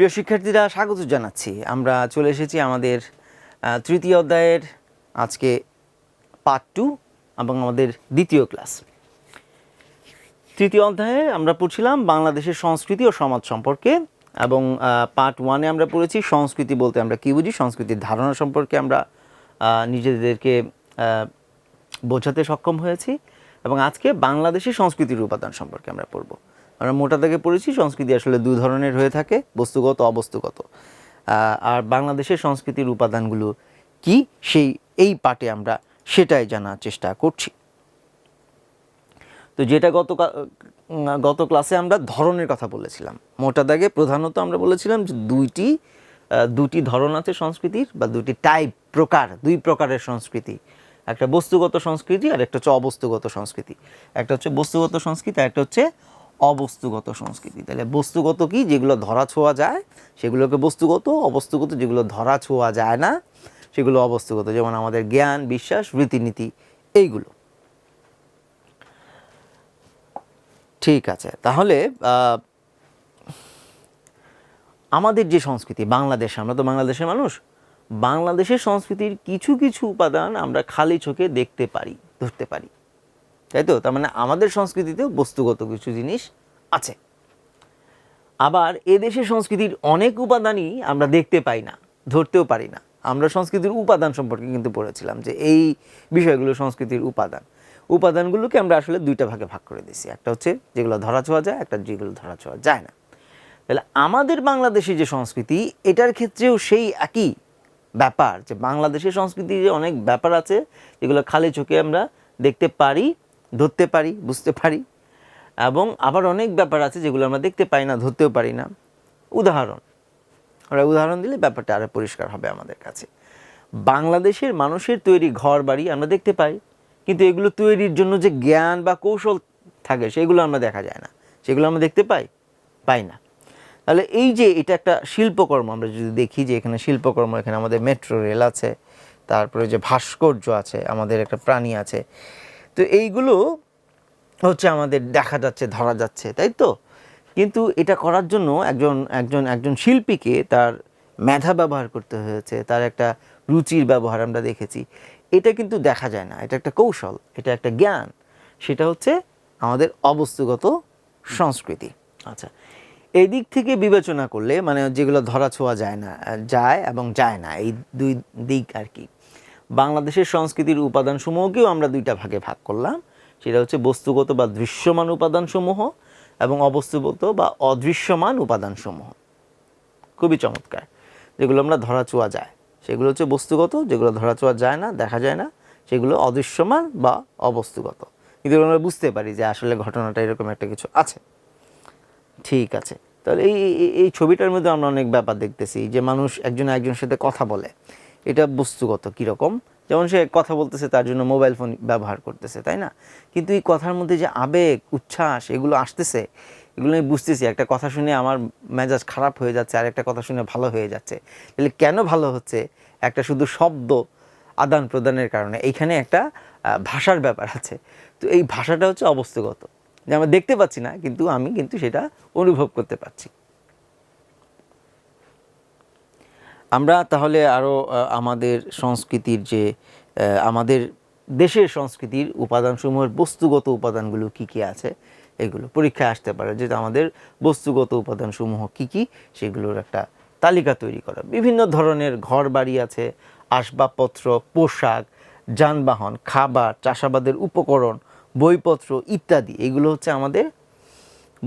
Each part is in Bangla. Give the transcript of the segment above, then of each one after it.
প্রিয় শিক্ষার্থীরা, স্বাগত জানাচ্ছি। আমরা চলে এসেছি আমাদের তৃতীয় অধ্যায়ের আজকে পার্ট টু এবং আমাদের দ্বিতীয় ক্লাস তৃতীয় অধ্যায়ে আমরা পড়ছিলাম বাংলাদেশের সংস্কৃতি ও সমাজ সম্পর্কে এবং পার্ট ওয়ানে আমরা পড়েছি সংস্কৃতি বলতে আমরা কী বুঝি? সংস্কৃতির ধারণা সম্পর্কে আমরা নিজেদেরকে বোঝাতে সক্ষম হয়েছি এবং আজকে বাংলাদেশের সংস্কৃতির উপাদান সম্পর্কে আমরা পড়ব। আমরা মোটা থেকে পড়েছি, সংস্কৃতি আসলে দু ধরনের হয়ে থাকে, বস্তুগত, অবস্তুগত। আর বাংলাদেশের সংস্কৃতির উপাদানগুলো কি? সেই, এই পার্টে আমরা সেটাই জানার চেষ্টা করছি। তো যেটা গত গত ক্লাসে আমরা ধরনের কথা বলেছিলাম। মোটা দাগে প্রধানত আমরা বলেছিলাম যে দুইটি দুটি ধরন আছে সংস্কৃতির বা দুটি টাইপ প্রকার, দুই প্রকারের সংস্কৃতি। একটা বস্তুগত সংস্কৃতি আর একটা হচ্ছে অবস্তুগত সংস্কৃতি। একটা হচ্ছে বস্তুগত সংস্কৃতি আর একটা হচ্ছে অবস্তুগত সংস্কৃতি। তাহলে বস্তুগত কি? যেগুলো ধরা ছোঁয়া যায়, সেগুলোকে বস্তুগত, অবস্তুগত যেগুলো ধরা ছোঁয়া যায় না, সেগুলো অবস্তুগত। যেমন আমাদের জ্ঞান, বিশ্বাস, রীতিনীতি, এইগুলো। ঠিক আছে। তাহলে আমাদের যে সংস্কৃতি, বাংলাদেশ, আমরা তো বাংলাদেশের মানুষ। বাংলাদেশের সংস্কৃতির কিছু কিছু উপাদান আমরা খালি চোখে দেখতে পারি, ধরতে পারি। তাই তো? তার মানে আমাদের সংস্কৃতিতেও বস্তুগত কিছু জিনিস আছে। আবার এদেশের সংস্কৃতির অনেক উপাদানই আমরা দেখতে পাই না, ধরতেও পারি না। আমরা সংস্কৃতির উপাদান সম্পর্কে কিন্তু পড়েছিলাম যে এই বিষয়গুলো সংস্কৃতির উপাদান। উপাদানগুলোকে আমরা আসলে দুইটা ভাগে ভাগ করে দিছি একটা হচ্ছে যেগুলো ধরা ছোঁয়া যায়, একটা যেগুলো ধরা ছোঁয়া যায় না। তাহলে আমাদের বাংলাদেশি যে সংস্কৃতি, এটার ক্ষেত্রেও সেই একই ব্যাপার যে বাংলাদেশের সংস্কৃতির যে অনেক ব্যাপার আছে, যেগুলো খালি চোখে আমরা দেখতে পারি ধরতে পারি, বুঝতে পারি। এবং আবার অনেক ব্যাপার আছে যেগুলো আমরা দেখতে পাই না, ধরতেও পারি না। উদাহরণ, আমরা উদাহরণ দিলে ব্যাপারটা আরও পরিষ্কার হবে আমাদের কাছে। বাংলাদেশের মানুষের তৈরি ঘর বাড়ি আমরা দেখতে পাই, কিন্তু এগুলো তৈরির জন্য যে জ্ঞান বা কৌশল থাকে, সেগুলো আমরা দেখা যায় না। সেগুলো আমরা দেখতে পাই? পাই না। তাহলে এই যে এটা একটা শিল্পকর্ম, আমরা যদি দেখি যে এখানে শিল্পকর্ম, এখানে আমাদের মেট্রো রেল আছে, তারপরে যে ভাস্কর্য আছে, আমাদের একটা প্রাণী আছে তো এইগুলো হচ্ছে আমাদের দেখা যাচ্ছে, ধরা যাচ্ছে, তাই তো? কিন্তু এটা করার জন্য একজন একজন একজন শিল্পীকে তার মেধা ব্যবহার করতে হয়েছে, তার একটা রুচির ব্যবহার আমরা দেখেছি। এটা কিন্তু দেখা যায় না, এটা একটা কৌশল, এটা একটা জ্ঞান, সেটা হচ্ছে আমাদের অবস্তুগত সংস্কৃতি। আচ্ছা এই দিক থেকে বিবেচনা করলে মানে যেগুলো ধরা ছোঁয়া যায় না, যায় এবং যায় না, এই দুই দিক আর কি। বাংলাদেশের সংস্কৃতির উপাদানসমূহকেও আমরা দুইটা ভাগে ভাগ করলাম। সেটা হচ্ছে বস্তুগত বা দৃশ্যমান উপাদানসমূহ এবং অবস্তুগত বা অদৃশ্যমান উপাদানসমূহ। খুবই চমৎকার। যেগুলো আমরা ধরা ছোঁয়া যায়। সেগুলো হচ্ছে বস্তুগত, যেগুলো ধরা ছোঁয়া যায় না, দেখা যায় না। সেগুলো অদৃশ্যমান বা অবস্তুগত। কিন্তু আমরা বুঝতে পারি যে আসলে ঘটনাটা এরকম একটা কিছু আছে। ঠিক আছে। তাহলে এই- এই ছবিটার মধ্যে আমরা অনেক ব্যাপার দেখতেছি যে মানুষ একজন একজনের সাথে কথা বলে। এটা বস্তুগত কীরকম? যেমন সে কথা বলতেছে, তার জন্য মোবাইল ফোন ব্যবহার করতেছে, তাই না? কিন্তু এই কথার মধ্যে যে আবেগ, উচ্ছ্বাস, এগুলো আসতেছে, এগুলো আমি বুঝতেছি। একটা কথা শুনে আমার মেজাজ খারাপ হয়ে যাচ্ছে, আর একটা কথা শুনে ভালো হয়ে যাচ্ছে। তাহলে কেন ভালো হচ্ছে? একটা শুধু শব্দ আদান প্রদানের কারণে। এইখানে একটা ভাষার ব্যাপার আছে। তো এই ভাষাটা হচ্ছে অবস্থাগত যে আমরা দেখতে পাচ্ছি না, কিন্তু আমি কিন্তু সেটা অনুভব করতে পারছি। আমরা তাহলে আরও আমাদের সংস্কৃতির যে আমাদের দেশের সংস্কৃতির উপাদানসমূহের বস্তুগত উপাদানগুলো কি কি আছে, এগুলো পরীক্ষায় আসতে পারে। যেটা আমাদের বস্তুগত উপাদানসমূহ কি কি, সেগুলোর একটা তালিকা তৈরি করা। বিভিন্ন ধরনের ঘর বাড়ি আছে, আসবাবপত্র, পোশাক, যানবাহন, খাবার, চাষাবাদের উপকরণ, বইপত্র ইত্যাদি। এগুলো হচ্ছে আমাদের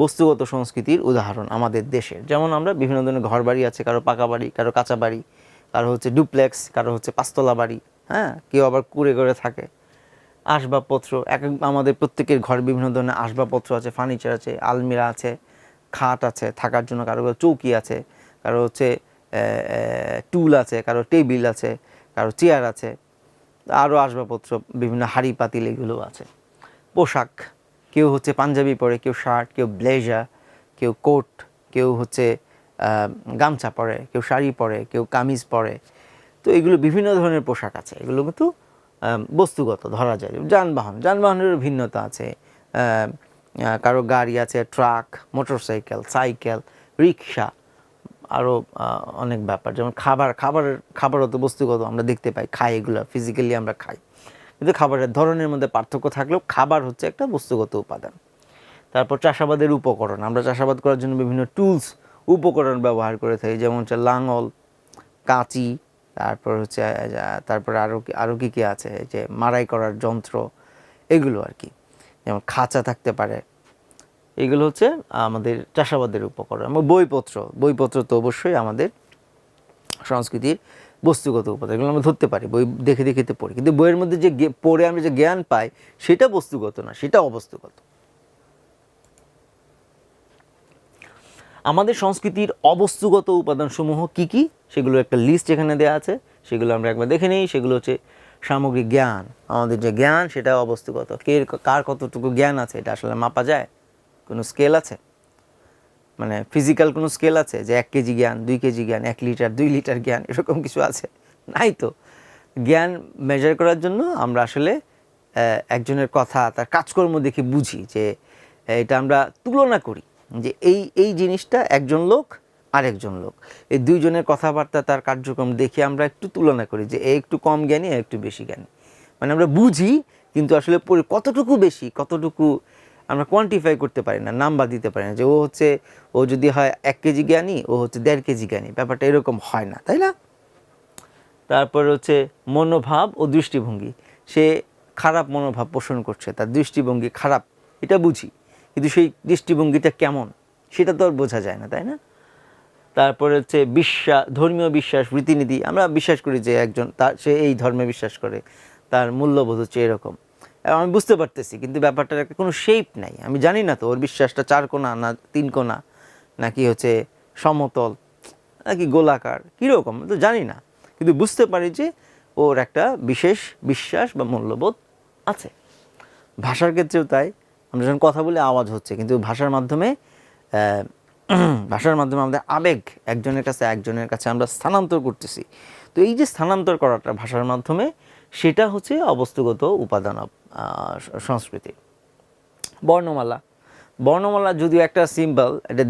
বস্তুগত সংস্কৃতির উদাহরণ আমাদের দেশের। যেমন আমরা বিভিন্ন ধরনের ঘর বাড়ি আছে, কারও পাকা বাড়ি, কারও কাঁচা বাড়ি, কারও হচ্ছে ডুপ্লেক্স, কারও হচ্ছে পাঁচতলা বাড়ি হ্যাঁ? কেউ আবার কুড়ে করে থাকে। আসবাবপত্র, এক আমাদের প্রত্যেকের ঘর বিভিন্ন ধরনের আসবাবপত্র আছে, ফার্নিচার আছে, আলমিরা আছে, খাট আছে, থাকার জন্য কারও চৌকি আছে, কারও হচ্ছে টুল আছে, কারও টেবিল আছে, কারও চেয়ার আছে আরও আসবাবপত্র, বিভিন্ন হাড়ি পাতিল এগুলো আছে। পোশাক কেউ হচ্ছে পাঞ্জাবি পরে, কেউ শার্ট, কেউ ব্লেজার, কেউ কোট, কেউ হচ্ছে গামছা পরে, কেউ শাড়ি পরে, কেউ কামিজ পরে। তো এগুলো বিভিন্ন ধরনের পোশাক আছে। এগুলো কিন্তু বস্তুগত ধরা যায়। যানবাহন, যানবাহনেরও ভিন্নতা আছে। কারও গাড়ি আছে, ট্রাক, মোটরসাইকেল, সাইকেল, রিক্সা আরও অনেক ব্যাপার। যেমন খাবার, খাবারের, খাবারও তো বস্তুগত, আমরা দেখতে পাই, খাই এগুলো ফিজিক্যালি আমরা খাই। কিন্তু খাবারের ধরনের মধ্যে পার্থক্য থাকলেও খাবার হচ্ছে একটা বস্তুগত উপাদান। তারপর চাষাবাদের উপকরণ, আমরা চাষাবাদ করার জন্য বিভিন্ন টুলস উপকরণ ব্যবহার করে থাকি, যেমন হচ্ছে লাঙল, কাঁচি, তারপর হচ্ছে তারপরে আরও আরও কী কী আছে যে মারাই করার যন্ত্র, এগুলো আর কি। যেমন খাঁচা থাকতে পারে, এগুলো হচ্ছে আমাদের চাষাবাদের উপকরণ। বইপত্র বইপত্র তো অবশ্যই আমাদের সংস্কৃতির বস্তুগত উপাদান, এগুলো আমরা ধরতে পারি, বই দেখে দেখে তো পড়ি। কিন্তু বইয়ের মধ্যে যে পড়ে আমরা যে জ্ঞান পাই, সেটা বস্তুগত না, সেটা অবস্তুগত। আমাদের সংস্কৃতির অবস্তুগত উপাদানসমূহ কি কি? সেগুলো একটা লিস্ট এখানে দেওয়া আছে, সেগুলো আমরা একবার দেখে নিই, সেগুলো হচ্ছে সামগ্রিক জ্ঞান। আমাদের যে জ্ঞান, সেটা অবস্তুগত। কে, কার কতটুকু জ্ঞান আছে, এটা আসলে মাপা যায়? কোনো স্কেল আছে? মানে ফিজিক্যাল কোনো স্কেল আছে? যে এক কেজি জ্ঞান, দুই কেজি জ্ঞান, এক লিটার, দুই লিটার জ্ঞান, এরকম কিছু আছে? নাই তো। জ্ঞান মেজার করার জন্য আমরা আসলে একজনের কথা, তার কাজকর্ম দেখে বুঝি যে এটা আমরা তুলনা করি যে এই এই জিনিসটা একজন লোক আর একজন লোক। এই দুইজনের কথাবার্তা, তার কার্যক্রম দেখে আমরা একটু তুলনা করি যে এ একটু কম জ্ঞানী একটু বেশি জ্ঞানী। মানে আমরা বুঝি, কিন্তু আসলে কতটুকু বেশি, কতটুকু আমরা কোয়ান্টিফাই করতে পারি না নাম্বার দিতে পারি না যে ও হচ্ছে, ও যদি হয় এক কেজি জ্ঞানী, ও হচ্ছে দেড় কেজি জ্ঞানী, ব্যাপারটা এরকম হয় না, তাই না? তারপর হচ্ছে মনোভাব ও দৃষ্টিভঙ্গি, সে খারাপ মনোভাব পোষণ করছে, তার দৃষ্টিভঙ্গি খারাপ, এটা বুঝি, কিন্তু সেই দৃষ্টিভঙ্গিটা কেমন, সেটা তো আর বোঝা যায় না, তাই না? তারপরে হচ্ছে বিশ্বাস, ধর্মীয় বিশ্বাস, রীতিনীতি, আমরা বিশ্বাস করি যে একজন তার, সে এই ধর্মে বিশ্বাস করে, তার মূল্যবোধ হচ্ছে এরকম। আমি বুঝতে পারতেছি, কিন্তু ব্যাপারটার একটা কোনো শেপ নাই। আমি জানি না তো, ওর বিশ্বাসটা চার কোনা না তিন কোনা নাকি হচ্ছে সমতল, নাকি গোলাকার, কীরকম তো জানি না। কিন্তু বুঝতে পারি যে ওর একটা বিশেষ বিশ্বাস বা মূল্যবোধ আছে। ভাষার ক্ষেত্রেও তাই, আমরা যখন কথা বলে আওয়াজ হচ্ছে, কিন্তু ভাষার মাধ্যমে ভাষার মাধ্যমে আমাদের আবেগ একজনের কাছে একজনের কাছে আমরা স্থানান্তর করতেছি। তো এই যে স্থানান্তর করাটা ভাষার মাধ্যমে, সেটা হচ্ছে অবস্তুগত উপাদান সংস্কৃতি। বর্ণমালা। বর্ণমালা যদিও একটা সিম্বল এটা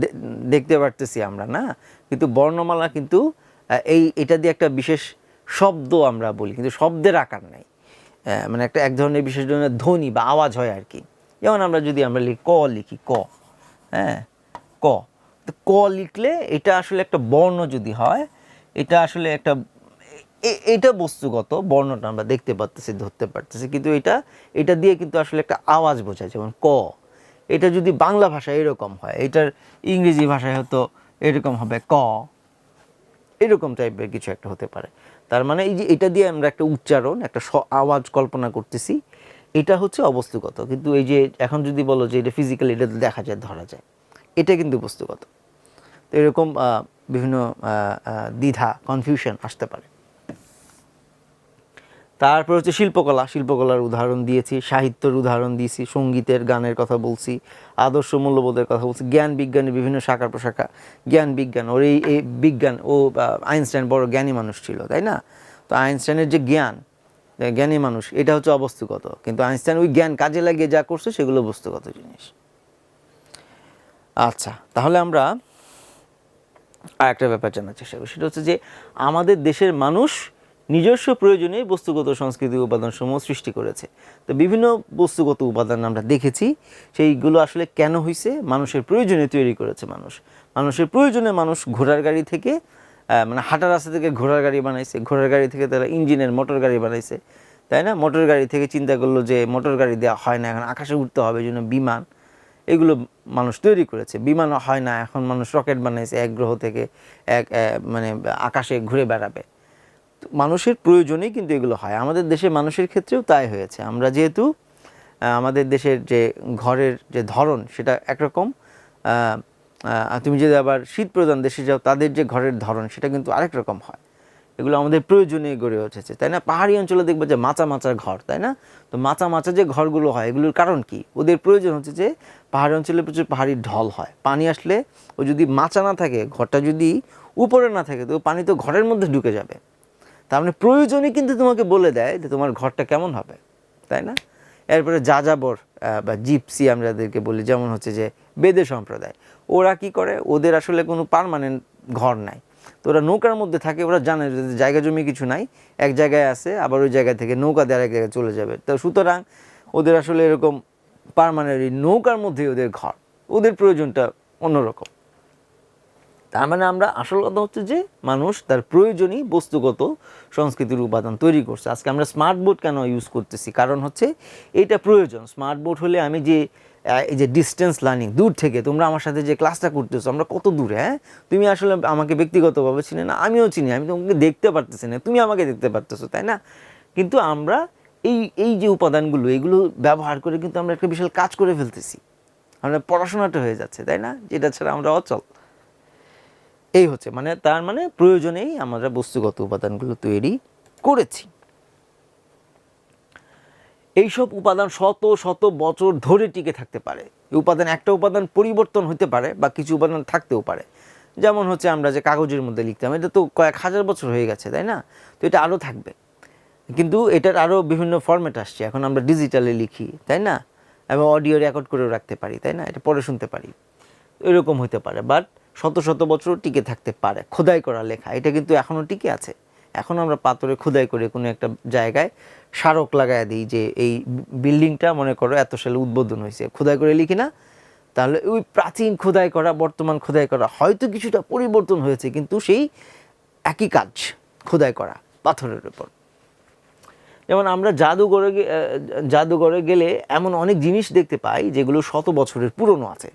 দেখতে পারতেছি আমরা, না? কিন্তু বর্ণমালা কিন্তু এই, এটা দিয়ে একটা বিশেষ শব্দ আমরা বলি, কিন্তু শব্দের আকার নাই। মানে একটা এক ধরনের বিশেষ ধরনের ধ্বনি বা আওয়াজ হয় আর কি। যেমন আমরা যদি আমরা লিখি ক লিখি ক হ্যাঁ? ক। ক লিখলে এটা আসলে একটা বর্ণ যদি হয়, এটা আসলে একটা এটা বস্তুগত, বর্ণটা আমরা দেখতে পারতেছি, ধরতে পারতেছি, কিন্তু এটা এটা দিয়ে কিন্তু আসলে একটা আওয়াজ বোঝায়, যেমন ক। এটা যদি বাংলা ভাষায় এরকম হয়, এটার ইংরেজি ভাষায় হয়তো এরকম হবে ক। এরকম টাইপের কিছু একটা হতে পারে। তার মানে এই যে এটা দিয়ে আমরা একটা উচ্চারণ, একটা স- আওয়াজ কল্পনা করতেছি, এটা হচ্ছে অবস্তুগত। কিন্তু এই যে এখন যদি বলো যে এটা ফিজিক্যালি এটা দেখা যায়, ধরা যায়, এটা কিন্তু বস্তুগত। তো এরকম বিভিন্ন দ্বিধা কনফিউশন আসতে পারে। তারপর হচ্ছে শিল্পকলা, শিল্পকলার উদাহরণ দিয়েছি, সাহিত্যের উদাহরণ দিয়েছি, সঙ্গীতের গানের কথা বলছি, আদর্শ মূল্যবোধের কথা বলছি, জ্ঞান বিজ্ঞানের বিভিন্ন শাখা প্রশাখা, জ্ঞান বিজ্ঞান, ওর এই এই বিজ্ঞান, ও আইনস্টাইন বড় জ্ঞানী মানুষ ছিল, তাই না? তো আইনস্টাইনের যে জ্ঞান জ্ঞানী মানুষ, এটা হচ্ছে অবস্তুগত, কিন্তু আইনস্টাইন ওই জ্ঞান কাজে লাগিয়ে যা করছে সেগুলো বস্তুগত জিনিস। আচ্ছা তাহলে আমরা আর একটা ব্যাপার জানার চেষ্টা করি, সেটা হচ্ছে যে আমাদের দেশের মানুষ নিজস্ব প্রয়োজনে বস্তুগত সংস্কৃতি উপাদানসমূহ সৃষ্টি করেছে। তো বিভিন্ন বস্তুগত উপাদান আমরা দেখেছি, সেইগুলো আসলে কেন হয়েছে মানুষের প্রয়োজনে তৈরি করেছে মানুষ। মানুষের প্রয়োজনে মানুষ ঘোড়ার গাড়ি থেকে মানে হাঁটা রাস্তা থেকে ঘোড়ার গাড়ি বানাইছে। ঘোড়ার গাড়ি থেকে তারা ইঞ্জিনের মোটর গাড়ি বানাইছে, তাই না? মোটর গাড়ি থেকে চিন্তা করল যে মোটর গাড়ি দেওয়া হয় না, এখন আকাশে উঠতে হবে জন্য বিমান, এগুলো মানুষ তৈরি করেছে। বিমান হয় না, এখন মানুষ রকেট বানাইছে এক গ্রহ থেকে, এক মানে আকাশে ঘুরে বেড়াবে। মানুষের প্রয়োজনেই কিন্তু এগুলো হয়। আমাদের দেশে মানুষের ক্ষেত্রেও তাই হয়েছে। আমরা যেহেতু আমাদের দেশের যে ঘরের যে ধরন সেটা একরকম তুমি যদি আবার শীত প্রধান দেশে যাও, তাদের যে ঘরের ধরন সেটা কিন্তু আরেক রকম হয়। এগুলো আমাদের প্রয়োজনে গড়ে উঠেছে, তাই না? পাহাড়ি অঞ্চলে দেখবে যে মাচা মাচা ঘর, তাই না? তো মাচা মাচা যে ঘরগুলো হয়, এগুলোর কারণ কি? ওদের প্রয়োজন হচ্ছে যে পাহাড়ি অঞ্চলে প্রচুর পাহাড়ি ঢল হয়। পানি আসলে ও যদি মাচা না থাকে, ঘরটা যদি উপরে না থাকে, তো পানি তো ঘরের মধ্যে ঢুকে যাবে। তার মানে প্রয়োজনে কিন্তু তোমাকে বলে দেয় যে তোমার ঘরটা কেমন হবে, তাই না? এরপরে যাযাবর বা জিপসি আমরা যাদেরকে বলি, যেমন হচ্ছে যে বেদে সম্প্রদায়। ওরা কি করে? ওদের আসলে কোনো পারমানেন্ট ঘর নাই। তো ওরা নৌকার মধ্যে থাকে, ওরা জানে জায়গা জমি কিছু নাই। এক জায়গায় আছে, আবার ওই জায়গা থেকে নৌকা দিয়ে আরেক জায়গায় চলে যাবে। তো সুতরাং ওদের আসলে এরকম পার্মানেন্ট নৌকার মধ্যেই ওদের ঘর। ওদের প্রয়োজনটা অন্যরকম। তার মানে আমরা আসল কথা হচ্ছে যে মানুষ তার প্রয়োজনই বস্তুগত সংস্কৃতির উপাদান তৈরি করছে। আজকে আমরা স্মার্ট বোর্ড কেন ইউজ করতেছি? কারণ হচ্ছে এটা প্রয়োজন। স্মার্ট বোর্ড হলে আমি যে এই যে ডিস্টেন্স লার্নিং দূর থেকে তোমরা আমার সাথে যে ক্লাসটা করতেছো, আমরা কত দূরে হ্যাঁ? তুমি আসলে আমাকে ব্যক্তিগতভাবে চিনি না, আমিও চিনি, আমি তোমাকে দেখতে পারতেছি না, তুমি আমাকে দেখতে পারতেছো, তাই না? কিন্তু আমরা এই এই যে উপাদানগুলো, এগুলো ব্যবহার করে কিন্তু আমরা একটা বিশাল কাজ করে ফেলতেছি। আমরা পড়াশোনাটা হয়ে যাচ্ছে, তাই না? যেটা ছাড়া আমরা অচল। এই হচ্ছে মানে তার মানে প্রয়োজনেই আমরা বস্তুগত উপাদানগুলো তৈরি করেছি। এইসব উপাদান শত শত বছর ধরে টিকে থাকতে পারে। উপাদান একটা উপাদান পরিবর্তন হতে পারে বা কিছু উপাদান থাকতেও পারে। যেমন হচ্ছে আমরা যে কাগজের মধ্যে লিখতাম, এটা তো কয়েক হাজার বছর হয়ে গেছে, তাই না? তো এটা আরও থাকবে। কিন্তু এটার আরও বিভিন্ন ফরম্যাট আসছে। এখন আমরা ডিজিটালে লিখি, তাই না? এবং অডিও রেকর্ড করেও রাখতে পারি, তাই না? এটা পরে শুনতে পারি। এরকম হতে পারে। বাট শত শত বছর টিকে থাকতে পারে। খোদাই করা লেখা। এটা কিন্তু এখনও টিকে আছে। এখন আমরা পাথরে খোদাই করে কোনো একটা জায়গায় স্মারক লাগায় দিই যে এই বিল্ডিংটা, মনে করো, এত সালে উদ্বোধন হয়েছে। খোদাই করে লিখি না? তাহলে ওই প্রাচীন খোদাই করা, বর্তমান খোদাই করা, হয়তো কিছুটা পরিবর্তন হয়েছে, কিন্তু সেই একই কাজ, খোদাই করা, পাথরের উপর। যেমন আমরা জাদুঘরে জাদুঘরে গেলে এমন অনেক জিনিস দেখতে পাই, যেগুলো শত বছরের পুরনো আছে।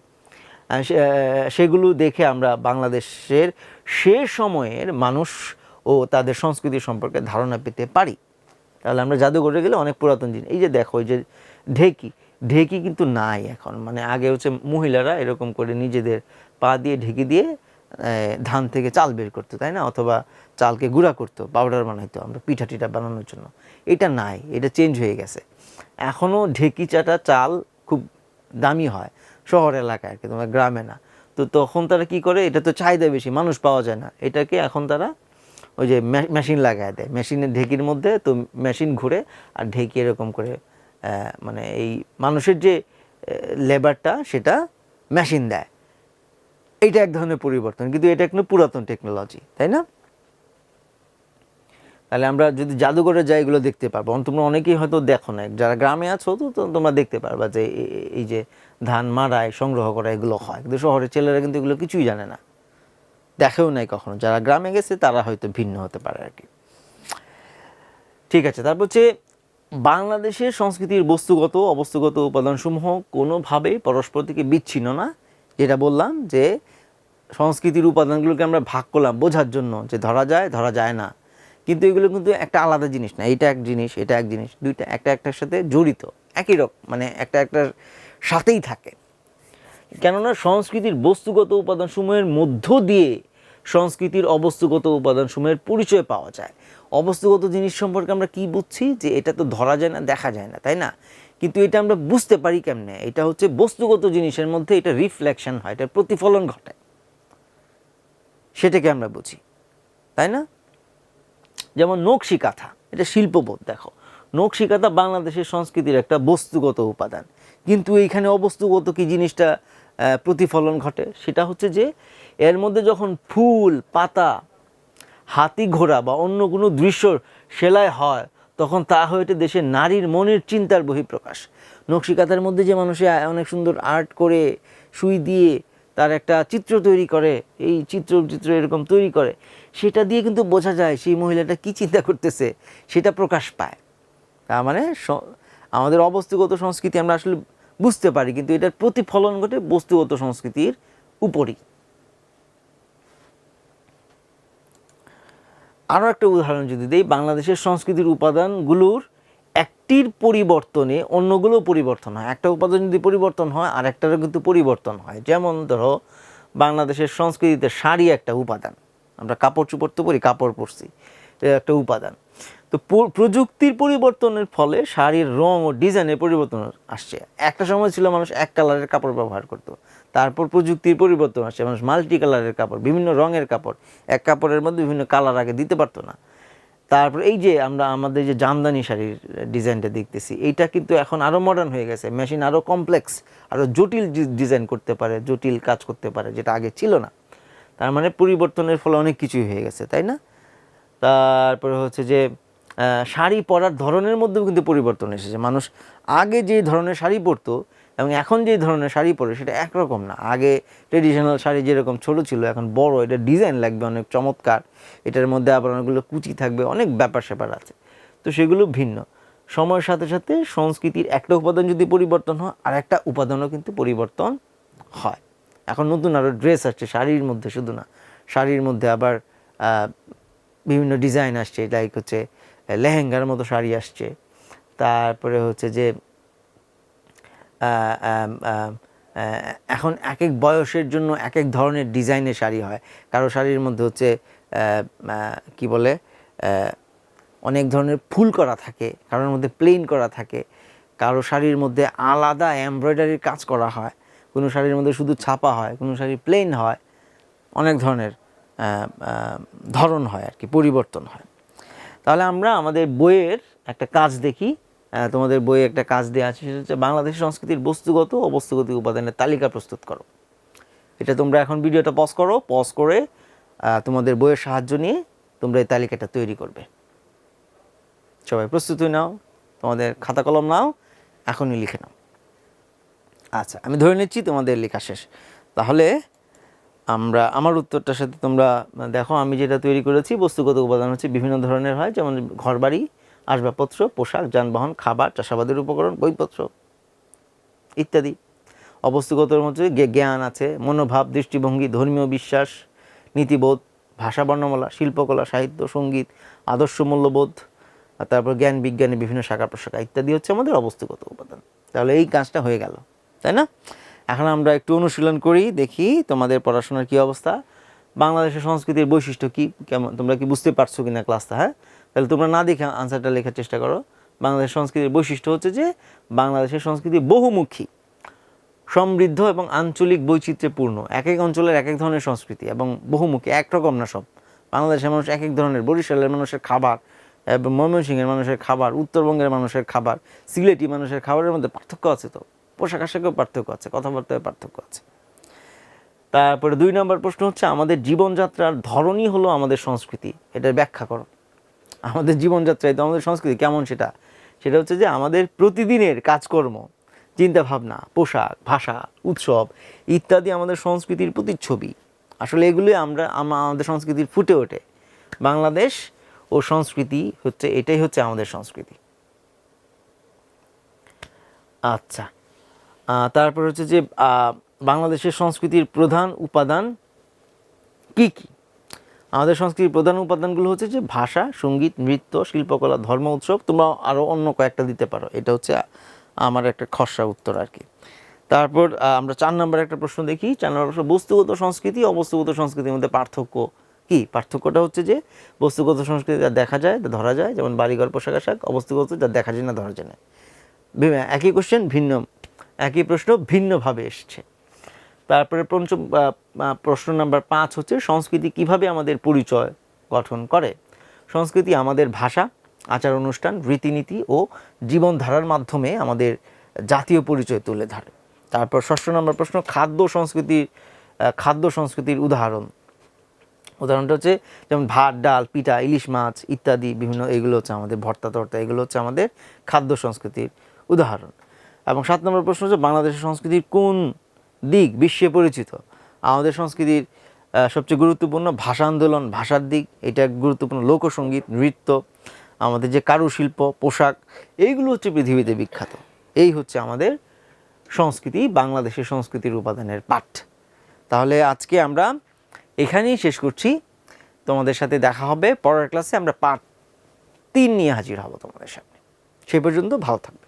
সেগুলো দেখে আমরা বাংলাদেশের সে সময়ের মানুষ ও তাদের সংস্কৃতি সম্পর্কে ধারণা পেতে পারি। তাহলে আমরা জাদুঘরে গেলে অনেক পুরাতন জিনিস। এই যে দেখো, এই যে ঢেকি ঢেকি কিন্তু নাই এখন। মানে আগে হচ্ছে মহিলারা এরকম করে নিজেদের পা দিয়ে ঢেকি দিয়ে ধান থেকে চাল বের করতো, তাই না? অথবা চালকে গুঁড়া করতো, পাউডার বানাইতো আমরা পিঠা টিঠা বানানোর জন্য। এটা নাই, এটা চেঞ্জ হয়ে গেছে। এখনও ঢেকি চাটা চাল খুব দামি হয়। শহর এলাকায় আর কি, তোমার গ্রামে না। তো তখন তারা কি করে, এটা তো চাহিদা বেশি, মানুষ পাওয়া যায় না। এটাকে এখন তারা ওই যে মেশিন লাগায় দেয়। মেশিনের ঢেকির মধ্যে তো মেশিন ঘুরে আর ঢেকি এরকম করে মানে এই মানুষের যে লেবারটা, সেটা মেশিন দেয়। এইটা এক ধরনের পরিবর্তন, কিন্তু এটা একটা পুরাতন টেকনোলজি, তাই না? তাহলে আমরা যদি জাদুঘরে যাই এগুলো দেখতে পারব তোমরা অনেকেই হয়তো দেখো না যারা গ্রামে আছো তো তোমরা দেখতে পারবা যে এই যে ধান মারায় সংগ্রহ করা, এগুলো হয়। কিন্তু শহরের ছেলেরা কিন্তু এগুলো কিছুই জানে না। দেখেও নাই কখনো। যারা গ্রামে গেছে, তারা হয়তো ভিন্ন হতে পারে আর কি। ঠিক আছে, তারপর হচ্ছে বাংলাদেশের সংস্কৃতির বস্তুগত, অবস্তুগত উপাদানসমূহ কোনোভাবেই পরস্পর থেকে বিচ্ছিন্ন না। যেটা বললাম যে সংস্কৃতির উপাদানগুলোকে আমরা ভাগ করলাম বোঝার জন্য যে ধরা যায় ধরা যায় না। কিন্তু এগুলো কিন্তু একটা আলাদা জিনিস না, এটা এক জিনিস, এটা এক জিনিস, দুইটা একটা একটার সাথে জড়িত, একই রকম মানে একটা একটার সাথেই থাকে। কেননা সংস্কৃতির বস্তুগত উপাদানসমূহের মধ্য দিয়ে সংস্কৃতির অবস্তুগত উপাদানসমূহের পরিচয় পাওয়া যায়। অবস্তুগত জিনিস সম্পর্কে আমরা কি বুঝছি? যে এটা তো ধরা যায় না, দেখা যায় না, তাই না? কিন্তু এটা আমরা বুঝতে পারি কেমনে? এটা হচ্ছে বস্তুগত জিনিসের মধ্যে এটা রিফ্লেকশন হয়, এটা প্রতিফলন ঘটায়। সেটাকে আমরা বুঝি, তাই না? যেমন নকশি কাঁথা এটা শিল্পবোধ, দেখো। নকশি কাঁথা বাংলাদেশের সংস্কৃতির একটা বস্তুগত উপাদান। কিন্তু এইখানে অবস্তুগত কি জিনিসটা প্রতিফলন ঘটে? সেটা হচ্ছে যে, এর মধ্যে যখন ফুল, পাতা, হাতি ঘোড়া বা অন্য কোনো দৃশ্য সেলাই হয়, তখন তা হয়ে ওঠে দেশের নারীর মনের চিন্তার বহিঃপ্রকাশ। নকশিকাতার মধ্যে যে মানুষে অনেক সুন্দর আর্ট করে, সুই দিয়ে তার একটা চিত্র তৈরি করে, এই চিত্র চিত্র এরকম তৈরি করে সেটা দিয়ে কিন্তু বোঝা যায় সেই মহিলাটা কি চিন্তা করতেছে, সেটা প্রকাশ পায়। তার মানে আমাদের অবস্তুগত সংস্কৃতি আমরা আসলে বুঝতে পারি, কিন্তু এটার প্রতিফলন ঘটে বস্তুগত সংস্কৃতির উপরই। আরও একটা উদাহরণ যদি দেই, বাংলাদেশের সংস্কৃতির উপাদানগুলোর একটির পরিবর্তনে অন্যগুলো পরিবর্তন হয়। একটা উপাদান যদি পরিবর্তন হয় আর একটারও কিন্তু পরিবর্তন হয়। যেমন ধরো, বাংলাদেশের সংস্কৃতিতে শাড়ি একটা উপাদান। আমরা কাপড় চোপড় তো পরি, কাপড় পরছি। এটা একটা উপাদান। তো প্রযুক্তির পরিবর্তনের ফলে শাড়ির রং ও ডিজাইনের পরিবর্তন আসছে। একটা সময় ছিল মানুষ এক কালারের কাপড় ব্যবহার করতো, তারপর প্রযুক্তির পরিবর্তন আসছে। মানুষ মাল্টি কালারের কাপড়, বিভিন্ন রঙের কাপড়, এক কাপড়ের মধ্যে বিভিন্ন কালার আগে দিতে পারতো না। তারপর এই যে আমরা আমাদের যে জামদানি শাড়ির ডিজাইনটা দেখতেছি, এইটা কিন্তু এখন আরও মডার্ন হয়ে গেছে। মেশিন আরও কমপ্লেক্স আরও জটিল ডিজাইন করতে পারে, জটিল কাজ করতে পারে, যেটা আগে ছিল না। তার মানে পরিবর্তনের ফলে অনেক কিছুই হয়ে গেছে, তাই না? তারপরে হচ্ছে যে শাড়ি পরার ধরনের মধ্যেও কিন্তু পরিবর্তন এসেছে। মানুষ আগে যে ধরনের শাড়ি পরতো এবং এখন যে ধরনের শাড়ি পরে, সেটা একরকম না। আগে ট্রেডিশনাল শাড়ি যেরকম ছোট ছিল, এখন বড়, এটা ডিজাইন লাগবে অনেক চমৎকার। এটার মধ্যে আবার অনেকগুলো কুচি থাকবে, অনেক ব্যাপার স্যাপার আছে। তো সেগুলো ভিন্ন। সময়ের সাথে সাথে সংস্কৃতির একটা উপাদান যদি পরিবর্তন হয় আর একটা উপাদানও কিন্তু পরিবর্তন হয়। এখন নতুন আরও ড্রেস আসছে, শাড়ির মধ্যে শুধু না, শাড়ির মধ্যে আবার বিভিন্ন ডিজাইন আসছে লাইক হচ্ছে লেহেঙ্গার মতো শাড়ি আসছে, তারপরে হচ্ছে যে এখন এক এক বয়সের জন্য এক এক ধরনের ডিজাইনের শাড়ি হয়। কারও শাড়ির মধ্যে হচ্ছে কি বলে অনেক ধরনের ফুল করা থাকে, কারোর মধ্যে প্লেন করা থাকে, কারও শাড়ির মধ্যে আলাদা এমব্রয়ডারির কাজ করা হয় কোনো শাড়ির মধ্যে শুধু ছাপা হয়, কোনো শাড়ি প্লেন হয়, অনেক ধরনের ধরন হয় আর কি, পরিবর্তন হয়। তাহলে আমরা আমাদের বইয়ের একটা কাজ দেখি তোমাদের বইয়ে একটা কাজ দেওয়া আছে, সেটা হচ্ছে বাংলাদেশের সংস্কৃতির বস্তুগত ও বস্তুগত উপাদানের তালিকা প্রস্তুত করো। এটা তোমরা এখন ভিডিওটা পজ করো পজ করে তোমাদের বইয়ের সাহায্য নিয়ে তোমরা এই তালিকাটা তৈরি করবে। সবাই প্রস্তুতি নাও, তোমাদের খাতা কলম নাও, এখনই লিখে নাও। আচ্ছা আমি ধরে নিচ্ছি তোমাদের লেখা শেষ। তাহলে আমরা, আমার উত্তরটার সাথে তোমরা, দেখো, আমি যেটা তৈরি করেছি, বস্তুগত উপাদান হচ্ছে বিভিন্ন ধরনের হয়, যেমন ঘরবাড়ি, আসবাবপত্র, পোশাক, যানবাহন, খাবার, চাষাবাদের উপকরণ, বইপত্র ইত্যাদি। অবস্তুগতর মধ্যে জ্ঞান আছে, মনোভাব, দৃষ্টিভঙ্গি, ধর্মীয় বিশ্বাস, নীতিবোধ, ভাষা, বর্ণমালা, শিল্পকলা, সাহিত্য, সংগীত, আদর্শ, মূল্যবোধ তারপর জ্ঞান, বিজ্ঞানের বিভিন্ন শাখা প্রশাখা ইত্যাদি হচ্ছে আমাদের অবস্তুগত উপাদান। তাহলে এই কাজটা হয়ে গেল। তাই না? এখন আমরা একটু অনুশীলন করি, দেখি তোমাদের পড়াশোনার কি অবস্থা। বাংলাদেশের সংস্কৃতির বৈশিষ্ট্য কি? কেমন তোমরা কি বুঝতে পারছ কিনা ক্লাসটা হ্যাঁ? তাহলে তোমরা না দেখে আনসারটা লেখার চেষ্টা করো। বাংলাদেশের সংস্কৃতির বৈশিষ্ট্য হচ্ছে যে, বাংলাদেশের সংস্কৃতি বহুমুখী, সমৃদ্ধ এবং আঞ্চলিক বৈচিত্র্যপূর্ণ। এক এক অঞ্চলের এক এক ধরনের সংস্কৃতি এবং বহুমুখী, একরকম না সব। বাংলাদেশের মানুষ এক এক ধরনের, বরিশালের মানুষের খাবার, এবং ময়মনসিংহের মানুষের খাবার, উত্তরবঙ্গের মানুষের খাবার, সিলেটি মানুষের খাবারের মধ্যে পার্থক্য আছে তো। পোশাক আশাকেও পার্থক্য আছে কথাবার্তায় পার্থক্য আছে। তারপরে দুই নম্বর প্রশ্ন হচ্ছে, আমাদের জীবনযাত্রার ধরনই হলো আমাদের সংস্কৃতি, এটার ব্যাখ্যা করো আমাদের জীবনযাত্রায় তো আমাদের সংস্কৃতি কেমন সেটা? সেটা হচ্ছে যে আমাদের প্রতিদিনের কাজকর্ম চিন্তা ভাবনা পোশাক, ভাষা, উৎসব ইত্যাদি আমাদের সংস্কৃতির প্রতিচ্ছবি। আসলে এগুলোই আমরা আমাদের সংস্কৃতির ফুটে ওঠে। বাংলাদেশ ও সংস্কৃতি হচ্ছে, এটাই হচ্ছে আমাদের সংস্কৃতি। আচ্ছা। তারপর হচ্ছে যে বাংলাদেশের সংস্কৃতির প্রধান উপাদান কি কি? আমাদের সংস্কৃতির প্রধান উপাদানগুলো হচ্ছে যে, ভাষা, সংগীত, নৃত্য, শিল্পকলা, ধর্ম, উৎসব, তোমরা আরও অন্য কয়েকটা দিতে পারো। এটা হচ্ছে আমার একটা খসড়া উত্তর আর কি। তারপর আমরা চার নম্বর একটা প্রশ্ন দেখি। চার নম্বর প্রশ্ন, বস্তুগত সংস্কৃতি, অবস্তুগত সংস্কৃতির মধ্যে পার্থক্য কি? পার্থক্যটা হচ্ছে যে, বস্তুগত সংস্কৃতি যা দেখা যায়, তা ধরা যায়। যেমন বাড়িঘর, পোশাক আশাক, অবস্তুগত যা দেখা যায় না, ধরা যায় না। একই কোশ্চেন ভিন্ন একই প্রশ্ন ভিন্নভাবে এসছে। তারপরে পঞ্চম প্রশ্ন নাম্বার পাঁচ হচ্ছে, সংস্কৃতি কীভাবে আমাদের পরিচয় গঠন করে? সংস্কৃতি আমাদের ভাষা, আচার অনুষ্ঠান, রীতিনীতি ও জীবনধারার মাধ্যমে আমাদের জাতীয় পরিচয় তুলে ধরে। তারপর ষষ্ঠ নম্বর প্রশ্ন, খাদ্য সংস্কৃতির খাদ্য সংস্কৃতির উদাহরণ। উদাহরণটা হচ্ছে, যেমন ভাত, ডাল, পিঠা, ইলিশ মাছ ইত্যাদি, বিভিন্ন এগুলো হচ্ছে আমাদের ভর্তা, তর্তা, এগুলো হচ্ছে আমাদের খাদ্য সংস্কৃতির উদাহরণ। এবং সাত নম্বর প্রশ্ন হচ্ছে বাংলাদেশের সংস্কৃতির কোন দিক বিশ্বে পরিচিত? আমাদের সংস্কৃতির সবচেয়ে গুরুত্বপূর্ণ ভাষা আন্দোলন, ভাষার দিক, এটা গুরুত্বপূর্ণ লোকসঙ্গীত নৃত্য, আমাদের যে কারুশিল্প, পোশাক, এইগুলো হচ্ছে পৃথিবীতে বিখ্যাত। এই হচ্ছে আমাদের সংস্কৃতি, বাংলাদেশের সংস্কৃতির উপাদানের পাঠ। তাহলে আজকে আমরা এখানেই শেষ করছি। তোমাদের সাথে দেখা হবে পরের ক্লাসে, আমরা পার্ট তিন নিয়ে হাজির হব তোমাদের সামনে। সেই পর্যন্ত ভালো থাকবে।